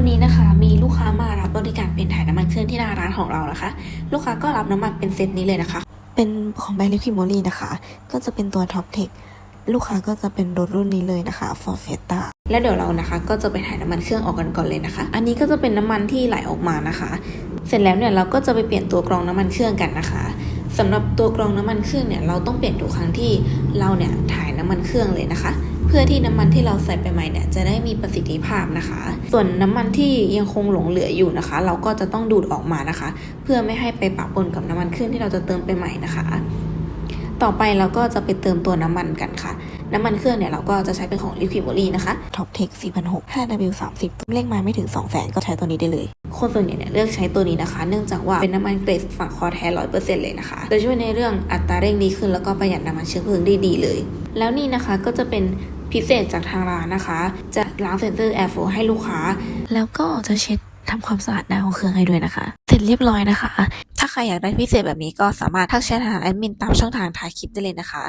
วันนี้นะคะมีลูกค้ามารับบริการเป็นถ่ายน้ำมันเครื่องที่หน้าร้านของเรานะคะ ลูกค้าก็รับน้ำมันเป็นเซตนี้เลยนะคะ เป็นของแบรนด์ลิควิมอรี่นะคะ ก็จะเป็นตัว Top Tech ลูกค้าก็จะเป็นรถรุ่นนี้เลยนะคะ For f e t a แล้วเดี๋ยวเรานะคะ ก็จะไปถ่ายน้ำมันเครื่องออกกันก่อนเลยนะคะ อันนี้ก็จะเป็นน้ำมันที่ไหลออกมานะคะ เสร็จแล้วเนี่ยเราก็จะไปเปลี่ยนตัวกรองน้ำมันเครื่องกันนะคะสำหรับตัวกรองน้ำมันเครื่องเนี่ยเราต้องเปลี่ยนทุกครั้งที่เราเนี่ยถ่ายน้ำมันเครื่องเลยนะคะ เพื่อที่น้ำมันที่เราใส่ไปใหม่เนี่ยจะได้มีประสิทธิภาพนะคะ ส่วนน้ำมันที่ยังคงหลงเหลืออยู่นะคะ เราก็จะต้องดูดออกมานะคะ เพื่อไม่ให้ไปปะปนกับน้ำมันเครื่องที่เราจะเติมไปใหม่นะคะ ต่อไปเราก็จะไปเติมตัวน้ำมันกันค่ะ น้ำมันเครื่องเนี่ยเราก็จะใช้เป็นของ Liquid m o l y นะคะ Top Tech 4,600 5W30 เลขมาไม่ถึง 200,000 ก็ใช้ตัวนี้ได้เลยคนส่วนใหญ่เนี่ยเลือกใช้ตัวนี้นะคะ เนื่องจากว่าเป็นน้ำมันเกรดฝั่งคอแท้ร้อยเปอร์เซ็นต์เลยนะคะจะช่วยในเรื่องอัตราเร่งดีขึ้นแล้วก็ประหยัดน้ำมันเชื้อเพลิงได้ดีเลย แล้วนี่นะคะก็จะเป็น พิเศษจากทางร้านนะคะ จะล้างเซนเซอร์แอร์โฟให้ลูกค้า แล้วก็จะเช็ดทำความสะอาดหน้าของเครื่องให้ด้วยนะคะ เสร็จเรียบร้อยนะคะ ถ้าใครอยากได้พิเศษแบบนี้ก็สามารถทักแชทหาแอดมินตามช่องทางท้ายคลิปได้เลยนะคะ